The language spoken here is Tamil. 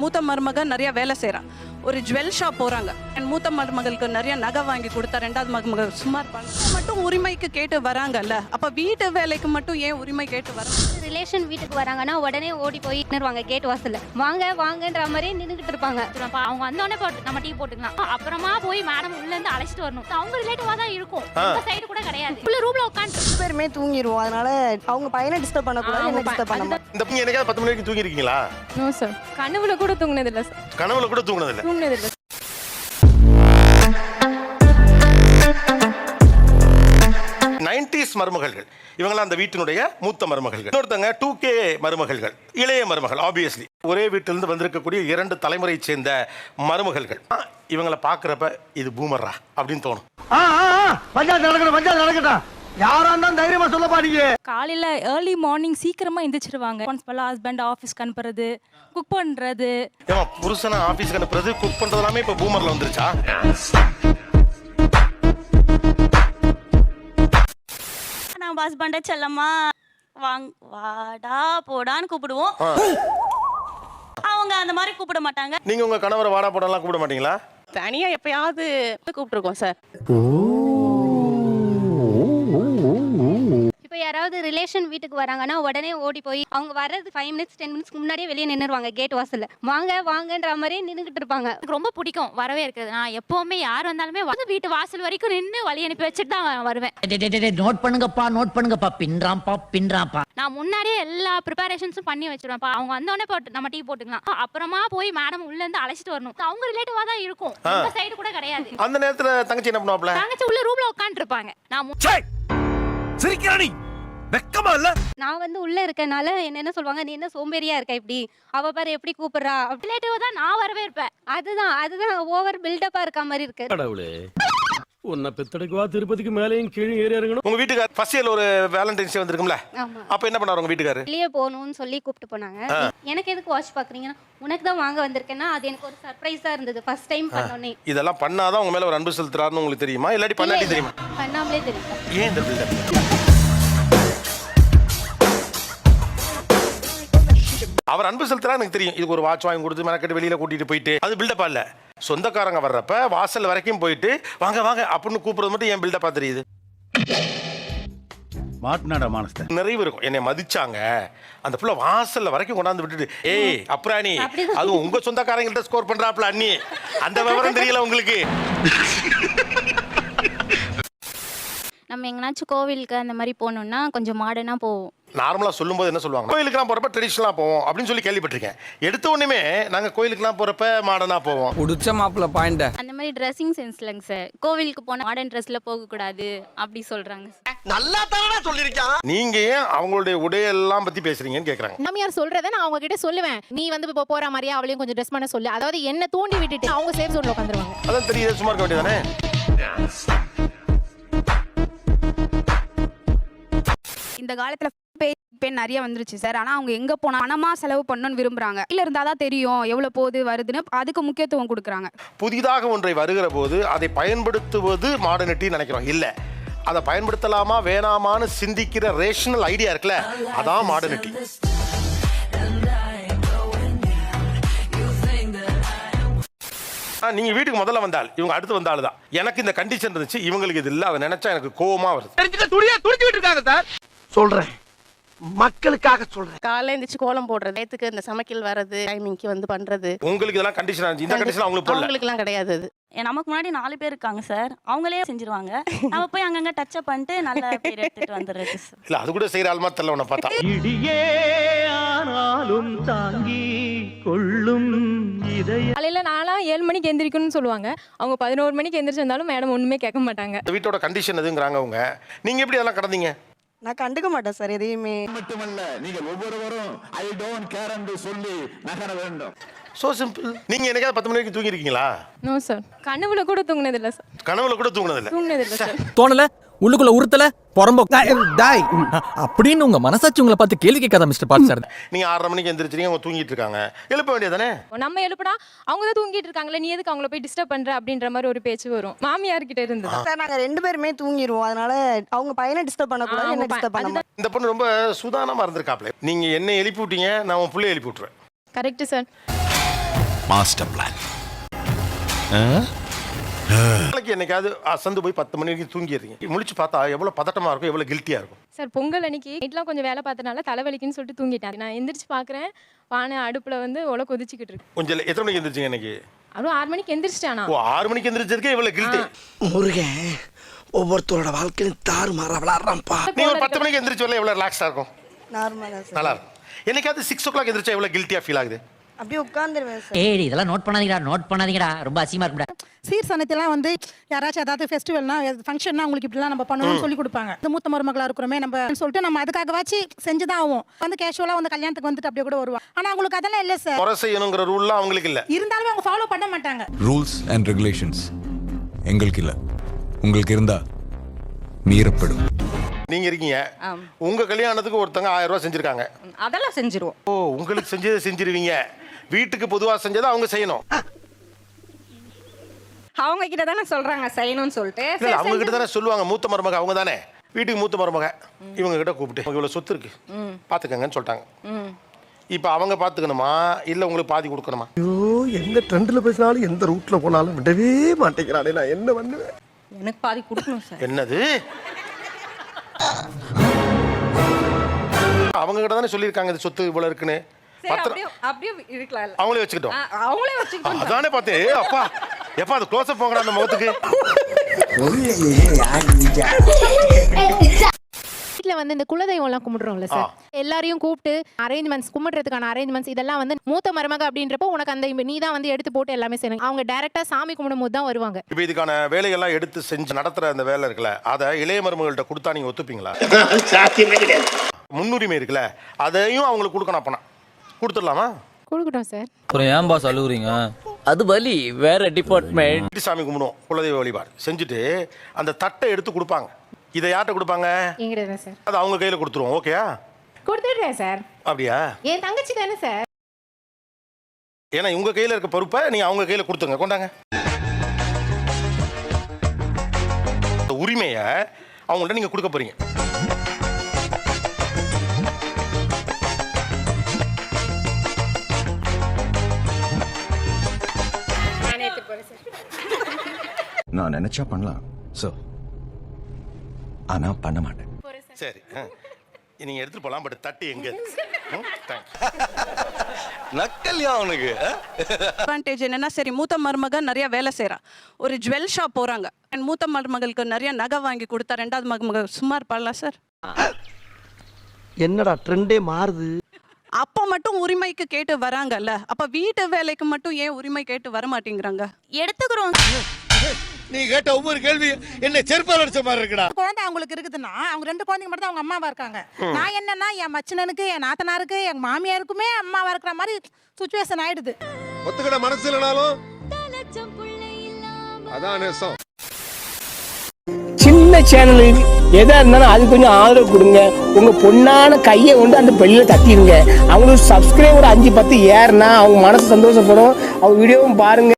என் மூத்த மருமக நிறைய வேலை செய்கிறான் ஒரு ஜுவல் ஷாப் போகிறாங்க என் மூத்த மருமகளுக்கு நிறைய நகை வாங்கி கொடுத்தா ரெண்டாவது மருமகள் சுமார் பண்ண மட்டும் உரிமைக்கு கேட்டு வராங்கல்ல. அப்போ வீட்டு வேலைக்கு மட்டும் ஏன் உரிமை கேட்டு வராங்க ரிலேஷன் வீட்டுக்கு வராங்கன்னா உடனே ஓடி போய் நின்றுவாங்க கேட் வாசல்ல. வாங்க வாங்கன்ற மாதிரியே நின்றுகிட்டு இருப்பாங்க. அவங்க வந்தோடனே போட்டு நம்ம டீ போட்டுக்கலாம். அப்புறமா போய் மேடம் உள்ள இருந்து அழைச்சிட்டு வரணும். அவங்க ரிலேட்டிவா தான் இருக்கும். இந்த சைடு கூட கிடையாது. உள்ள ரூம்ல உட்காந்து ரெண்டு பேருமே தூங்கிடுவோம் அதனால அவங்க பையனை டிஸ்டர்ப் பண்ணக்கூடாது என்ன டிஸ்டர்ப் பண்ண இந்த பையன் என்னைக்காவது பத்து மணி வரைக்கும் தூங்கிருக்கீங்களா நோ சார் கனவுல கூட தூங்கினது இல்லை சார் கனவுல கூட தூங்கினது இல்ல தூங்கினது இல்லை நைன்டிஸ் மருமகள்கள். இவங்களாம் அந்த வீட்டினுடைய மூத்த மருமகள்கள். இன்னொருத்தங்க டூ கே மருமகள்கள். இளைய மருமகள் ஆப்வியஸ்லி ஒரே வீட்டிலிருந்து வந்திருக்கக்கூடிய இரண்டு தலைமுறையை சேர்ந்த மருமகள்கள். ஆ, இவங்கள பார்க்குறப்ப இது பூமர்ரா அப்படின்னு தோணும். பஞ்சாயத்து நடக்கணும் பஞ்சாயத்து நடக்கட்டும். யாரா இருந்தாலும் தைரியமா சொல்லப்பா நீங்க காலையில ஏர்லி மார்னிங் சீக்கிரமா எந்திரிச்சிருவாங்க. ரெஸ்பான்சிபிளா ஹஸ்பண்ட் ஆஃபீஸ்க்கு அனுப்புறது குக் பண்றது. ஏமா புருஷனை ஆஃபீஸ்க்கு அனுப்புறது குக் பண்ணுறது எல்லாமே இப்போ பூமரில் வந்துருச்சா? நம்ம ஹஸ்பண்டை செல்லம்மா. வாங் வாடா போடான்னு கூப்பிடுவோம். அவங்க அந்த மாதிரி கூப்பிட மாட்டாங்க. நீங்கள் உங்கள் கணவரை வாடா போடலாம் கூப்பிட மாட்டீங்களா? தனியா எப்பயாவது கூப்பிட்டுருக்கோம் சார். இப்போ யாராவது ரிலேஷன் வீட்டுக்கு வராங்கன்னா உடனே ஓடி போய் அவங்க வர்றது ஃபைவ் மினிட்ஸ் டென் மினிட்ஸ்க்கு முன்னாடியே வெளியே நின்றுவாங்க கேட் வாசல்ல. வாங்க வாங்கன்ற மாதிரியே நின்றுகிட்டு இருப்பாங்க. எனக்கு ரொம்ப பிடிக்கும் வரவே இருக்குது நான் எப்பவுமே யார் வந்தாலுமே வந்து வீட்டு வாசல் வரைக்கும் நின்று வழி அனுப்பி வச்சுட்டு தான் வருவேன். நோட் பண்ணுங்கப்பா நோட் பண்ணுங்கப்பா. பின்றாம்பா பின்றாம்பா நான் முன்னாடியே எல்லா ப்ரிப்பரேஷன்ஸும் பண்ணி வச்சிருவேன்ப்பா. அவங்க வந்தோடனே போட்டு நம்ம டீ போட்டுக்கலாம். அப்புறமா போய் மேடம் உள்ள இருந்து அழைச்சிட்டு வரணும். அவங்க ரிலேட்டிவா தான் இருக்கும். இந்த சைடு கூட கிடையாது. அந்த நேரத்தில் தங்கச்சி என்ன பண்ணுவாப்ல தங்கச்சி உள்ள ரூம்ல உட்காந்துட்டு இருப்பாங்க நான் சிரிக்கிறானி வெக்கமா இல்ல? நான் வந்து உள்ள இருக்கனால என்ன என்ன சொல்லுவாங்க? நீ என்ன சோம்பேறியா இருக்க இப்படி? அவ பாரு எப்படி கூப்பிடுறா? ரிலேட்டிவ் தான் நான் வரவே இருப்பேன் அதுதான் அதுதான் ஓவர் பில்டப்பா இருக்க மாதிரி இருக்கு. கடவுளே. உன்னை பெத்தடைக்குவா திருப்பதிக்கு மேலேயும் கீழே ஏறி இறங்கணும். உங்கள் வீட்டுக்கார் ஃபர்ஸ்ட் இயர்ல ஒரு வேலண்டைன்ஸ் டே வந்திருக்கும்ல? ஆமா. அப்போ என்ன பண்ணாரு உங்கள் வீட்டுக்காரு? வெளியே போகணும்னு சொல்லி கூப்பிட்டு போனாங்க. எனக்கு எதுக்கு வாட்ச் பாக்குறீங்கன்னா உனக்கு தான் வாங்க வந்திருக்கேன்னா அது எனக்கு ஒரு சர்ப்ரைஸா இருந்தது. ஃபர்ஸ்ட் டைம் பண்ணோன்னே இதெல்லாம் பண்ணாதான் உங்க மேல ஒரு அன்பு செலுத்துறாருன்னு உங்களுக்கு தெரியுமா? இல்லாட்டி பண்ணாட்டி தெரியுமா? பண்ணாமலே தெரியும். ஏன் இந்த பில்டப் அவர் அன்பு செலுத்துறா எனக்கு தெரியும். இதுக்கு ஒரு வாட்ச் வாங்கி கொடுத்து மெனக்கெட்டு வெளியில கூட்டிட்டு போயிட்டு. அது பில்டப்பா இல்ல. சொந்தக்காரங்க வர்றப்ப வாசல் வரைக்கும் போயிட்டு வாங்க வாங்க அப்படின்னு கூப்பிடுறது மட்டும் ஏன் பில்டப்பா தெரியுது. மாட்டினாடா மானஸ்த நிறைவு இருக்கும். என்னை மதிச்சாங்க. அந்த புள்ள வாசல்ல வரைக்கும் கொண்டாந்து விட்டுட்டு ஏய் அப்படிதான். அதுவும் உங்க சொந்தக்காரங்கள்ட்ட ஸ்கோர் பண்றாப்ல அண்ணி. அந்த விவரம் தெரியல உங்களுக்கு. நம்ம எங்கனாச்சும் கோவிலுக்கு அந்த மாதிரி போகணும்னா கொஞ்சம் மாடர்னா போவோம். நார்மலாக சொல்லும்போது என்ன சொல்லுவாங்க கோயிலுக்குலாம் போகிறப்ப ட்ரெடிஷ்னலாக போவோம் அப்படின்னு சொல்லி கேள்விப்பட்டிருக்கேன். எடுத்த உடனே நாங்கள் கோயிலுக்குலாம் போகிறப்ப மாடர்னாக போவோம். புடிச்ச மாப்பிள்ள பாயிண்ட. அந்த மாதிரி ட்ரெஸ்ஸிங் சென்ஸ்லங்க சார். கோவிலுக்கு போனால் மாடர்ன் ட்ரெஸ்ல போகக்கூடாது அப்படி சொல்றாங்க சார். நல்லா தானடா சொல்லிருக்கான் நீங்கள் ஏன் அவங்களுடைய உடையெல்லாம் பற்றி பேசுகிறீங்கன்னு கேட்குறாங்க மாமியார் சொல்றத நான் அவங்க கிட்ட சொல்லுவேன். நீ வந்து இப்போ போற மாதிரியா அவளையும் கொஞ்சம் ட்ரெஸ் பண்ண சொல்லு. அதாவது என்ன தூண்டி விட்டுட்டு அவங்க சேஃப் ஜோன்ல உட்காந்துருவாங்க. அதான் தெரியுது சும்மா இருக்க வேண்டியதானே இந்த காலத்துல பெண் நிறைய வந்துருச்சு சார். ஆனா அவங்க எங்க போனா பணமா செலவு பண்ணணும்னு விரும்புறாங்க. இல்ல இருந்தாதான் தெரியும் எவ்வளவு போகுது வருதுன்னு அதுக்கு முக்கியத்துவம் கொடுக்குறாங்க. புதிதாக ஒன்றை வருகிற போது அதை பயன்படுத்துவது மாடர்னிட்டி நினைக்கிறோம். இல்லை. அதை பயன்படுத்தலாமா வேணாமான்னு சிந்திக்கிற ரேஷனல் ஐடியா இருக்குல்ல. அதான் மாடர்னிட்டி நீங்க வீட்டுக்கு முதல்ல வந்தால் இவங்க அடுத்து வந்த ஆளு தான் எனக்கு இந்த கண்டிஷன் இருந்துச்சு இவங்களுக்கு இது இல்லை அதை நினைச்சா எனக்கு கோவமா வருது. சொல்றேன். மக்களுக்காக சொல்றேன். காலைல எழுந்திரிச்சு கோலம் போடுறது நேத்துக்கு இந்த சமைக்கல் வர்றது டைமிங்க்கு வந்து பண்றது. உங்களுக்கு இதெல்லாம் கண்டிஷன் இந்த கண்டிஷன் அவங்களுக்கு போடல. அவங்களுக்குலாம் கிடையாது அது. நமக்கு முன்னாடி நாலு பேர் இருக்காங்க சார் அவங்களே செஞ்சிருவாங்க. நம்ம போய் அங்கங்க டச்சப் பண்ணிட்டு நல்ல பேர் எடுத்துட்டு வந்துடுறது சார் இல்ல அது கூட செய்யற ஆள் மாதிரி தெரியல உன்னை பார்த்தா. இடியே ஆனாலும் தாங்கி கொள்ளும் இதய காலையில நான்லாம் ஏழு மணிக்கு எந்திரிக்கணும்னு சொல்லுவாங்க. அவங்க பதினோரு மணிக்கு எந்திரிச்சு வந்தாலும் மேடம் ஒண்ணுமே கேட்க மாட்டாங்க. வீட்டோட கண்டிஷன் எதுங்கிறாங்க அவங்க? நீங்க எப்படி அதெல்லாம் கடந்தீங்க? நான் கண்டுக்க மாட்டேன் சார் எதையுமே. மட்டுமல்ல நீங்கள் ஒவ்வொருவரும் ஐ டோன்ட் கேர் என்று சொல்லி நகர வேண்டும். சோ சிம்பிள் நீங்க என்னைக்காவது பத்து மணி வரைக்கும் தூங்கி இருக்கீங்களா நோ சார் கனவுல கூட தூங்கினது இல்லை சார் கனவுல கூட தூங்கினது இல்ல தூங்கினது இல்லை சார் தோணல? உள்ளுக்குள்ள உறுத்தல புறம்போ. டாய். அப்படின்னு உங்க மனசாட்சி உங்களை பார்த்து கேள்வி கேட்காத மிஸ்டர் பாட் சார். நீங்க ஆறரை மணிக்கு எந்திரிச்சிருங்க அவங்க தூங்கிட்டு இருக்காங்க. எழுப்ப வேண்டியதானே நம்ம எழுப்புனா அவங்க தான் தூங்கிட்டு இருக்காங்களே நீ எதுக்கு அவங்கள போய் டிஸ்டர்ப் பண்ற அப்படின்ற மாதிரி ஒரு பேச்சு வரும். மாமியார் கிட்ட இருந்து சார் நாங்க ரெண்டு பேருமே தூங்கிடுவோம் அதனால அவங்க பையனை டிஸ்டர்ப் பண்ணக்கூடாது என்ன டிஸ்டர்ப் பண்ண இந்த பொண்ணு ரொம்ப சுதானமா இருந்திருக்காப்ல. நீங்க என்ன எழுப்பி விட்டீங்க நான் உன் பிள்ளை எழுப்பி விட்டுருவேன் கரெக்ட் சார் மாஸ்டர் பிளான் நாளைக்கு என்னைக்காவது அசந்து போய் பத்து மணி வரைக்கும் தூங்கிடுறீங்க. முழிச்சு பார்த்தா எவ்வளவு பதட்டமா இருக்கும் எவ்வளவு கில்ட்டியா இருக்கும். சார் பொங்கல் அன்னைக்கு நைட்லாம் கொஞ்சம் வேலை பார்த்தனால தலைவலிக்குன்னு சொல்லிட்டு தூங்கிட்டேன். நான் எந்திரிச்சு பார்க்குறேன். பானை அடுப்புல வந்து உல கொதிச்சுக்கிட்டு இருக்கு. கொஞ்சம். எத்தனை மணிக்கு எந்திரிச்சிங்க இன்னைக்கு அதுவும் ஆறு மணிக்கு எந்திரிச்சிட்டானா ஓ ஆறு மணிக்கு எந்திரிச்சதுக்கே இவ்வளவு கில்ட்டி முருகன் ஒவ்வொருத்தரோட வாழ்க்கையிலும் தாறு மாற விளாடுறான்ப்பா நீ ஒரு பத்து மணிக்கு எந்திரிச்சு வரல எவ்வளவு ரிலாக்ஸா இருக்கும்? நார்மலாக நல்லா இருக்கும். என்னைக்காவது சிக்ஸ் ஓ கிளாக் எந்திரிச்சா எவ்வளவு கில்ட்டியா ஃபீல் ஆகுது? அப்படியே உட்காந்துருவேன் சார். ஏடி இதெல்லாம் நோட் பண்ணாதீங்கடா நோட் பண்ணாதீங்கடா. ரொம்ப அசிங்கமா இருக்குடா சீர் சனத்தெல்லாம் வந்து யாராச்சும் ஏதாவது ஃபெஸ்டிவல்னா ஃபங்க்ஷன்னா உங்களுக்கு இப்படிலாம் நம்ம பண்ணணும்னு சொல்லி கொடுப்பாங்க. இந்த மூத்த மருமகளா இருக்கிறோமே நம்ம சொல்லிட்டு நம்ம அதுக்காகவாச்சு செஞ்சு தான் ஆகும் வந்து கேஷுவலாக வந்து கல்யாணத்துக்கு வந்துட்டு அப்படியே கூட வருவா ஆனால் அவங்களுக்கு அதெல்லாம் இல்லை சார். குறை செய்யணுங்கிற ரூல்லாம் அவங்களுக்கு இல்ல. இருந்தாலுமே அவங்க ஃபாலோ பண்ண மாட்டாங்க. ரூல்ஸ் அண்ட் ரெகுலேஷன்ஸ் எங்களுக்கு இல்ல. உங்களுக்கு இருந்தா மீறப்படும். நீங்க இருக்கீங்க. உங்க கல்யாணத்துக்கு ஒருத்தங்க ஆயிரம் ரூபாய் செஞ்சிருக்காங்க. அதெல்லாம் செஞ்சிருவோம். ஓ உங்களுக்கு செஞ்சதை செஞ்சிருவீங்க. வீட்டுக்கு பொதுவா செஞ்சதை அவங்க செய்யணும். அவங்க கிட்ட தானே சொல்றாங்க செய்யணும்னு சொல்லிட்டு. இல்ல அவங்க கிட்ட தானே சொல்லுவாங்க மூத்த மருமக அவங்க தானே. வீட்டுக்கு மூத்த மருமக. இவங்க கிட்ட கூப்பிட்டு இவ்வளவு சொத்து இருக்கு. பாத்துக்கங்கன்னு சொல்லிட்டாங்க. இப்ப அவங்க பாத்துக்கணுமா? இல்ல உங்களுக்கு பாதி கொடுக்கணுமா? ஐயோ எந்த ட்ரெண்ட்ல பேசினாலும் எந்த ரூட்ல போனாலும் விடவே மாட்டேங்கிறானே நான் என்ன பண்ணுவேன்? எனக்கு பாதி கொடுக்கணும் சார். என்னது? அவங்க கிட்ட தானே சொல்லியிருக்காங்க இது சொத்து இவ்வளவு இருக்குன்னு. பத்திரம். அப்படியே இருக்கலாம். அவங்களே வச்சுக்கிட்டோம். அவங்களே வச்சு அதானே பார்த்தேன். ஏய், அப்பா எப்பா அது க்ளோஸ் அப் போங்கடா அந்த முகத்துக்கு. வீட்டில் வந்து இந்த குலதெய்வம்லாம் கும்பிடுறோம்ல சார். எல்லாரையும் கூப்பிட்டு அரேஞ்ச்மெண்ட்ஸ் கும்பிடுறதுக்கான அரேஞ்ச்மெண்ட்ஸ் இதெல்லாம் வந்து மூத்த மருமக அப்படின்றப்போ உனக்கு அந்த நீ தான் வந்து எடுத்து போட்டு எல்லாமே செய்யணும். அவங்க டேரெக்டாக சாமி கும்பிடும் போது தான் வருவாங்க. இப்போ இதுக்கான வேலைகள்லாம் எடுத்து செஞ்சு நடத்துற அந்த வேலை இருக்குல்ல அதை இளைய மருமகள்கிட்ட கொடுத்தா நீங்க ஒத்துப்பீங்களா? முன்னுரிமை இருக்குல்ல அதையும் அவங்களுக்கு கொடுக்கணும் அப்பனா. கொடுத்துடலாமா? கொடுக்கட்டும் சார். அப்புறம் ஏன் பாஸ் அழுகுறீங்க? அது வலி வேற டிபார்ட்மெண்ட் வீட்டு சாமி கும்பிடுவோம் குலதெய்வ வழிபாடு. செஞ்சுட்டு அந்த தட்டை எடுத்து கொடுப்பாங்க. இதை யார்கிட்ட கொடுப்பாங்க? எங்கிட்ட சார். அது அவங்க கையில கொடுத்துருவோம் ஓகேயா கொடுத்துடுறேன் சார். அப்படியா? என் தங்கச்சி தானே சார். ஏன்னா உங்க கையில இருக்க பொறுப்பை நீங்க அவங்க கையில கொடுத்துருங்க கொண்டாங்க. இந்த உரிமையை அவங்கள்ட்ட நீங்க கொடுக்க போறீங்க. நான் நினைச்சா பண்ணலாம். சார் ஆனா பண்ண மாட்டேன். சரி ஆ. நீங்க எடுத்துட்டு போலாம் பட் தட்டி எங்க? நக்கல்யா அவனுக்கு அட்வான்டேஜ் என்னன்னா சரி மூத்த மருமக நிறைய வேலை செய்றா. ஒரு ஜுவல் ஷாப் போறாங்க. And மூத்த மருமகளுக்கு நிறைய நகை வாங்கி கொடுத்தா ரெண்டாவது மருமக சும்மா இருப்பாளா சார் என்னடா ட்ரெண்டே மாறுது. அப்போ மட்டும் உரிமைக்கு கேட்டு வராங்கல்ல. அப்ப வீட்டு வேலைக்கு மட்டும் ஏன் உரிமை கேட்டு வர மாட்டேங்கிறாங்க? எடுத்துக்கிறோம். நீ கேட்ட ஒவ்வொரு கேள்வி என்ன செருப்பால் அடிச்ச மாதிரி இருக்குடா. குழந்தை அவங்களுக்கு இருக்குதுன்னா அவங்க ரெண்டு குழந்தைங்க மட்டும் தான் அவங்க அம்மாவா இருக்காங்க. நான் என்னன்னா என் மச்சனனுக்கு என் நாத்தனாருக்கு என் மாமியாருக்குமே அம்மாவா இருக்கிற மாதிரி சுச்சுவேஷன் ஆயிடுது. ஒத்துக்கிட மனசு இல்லைனாலும் அதான் நேசம். சின்ன சேனலுக்கு எதா இருந்தாலும் அது கொஞ்சம் ஆதரவு கொடுங்க. உங்க பொண்ணான கையை கொண்டு அந்த பெல்லில தட்டிடுங்க அவங்களுக்கு சப்ஸ்கிரைபர் அஞ்சு பத்து ஏறுனா அவங்க மனசு சந்தோஷப்படும். அவங்க வீடியோவும் பாருங்க.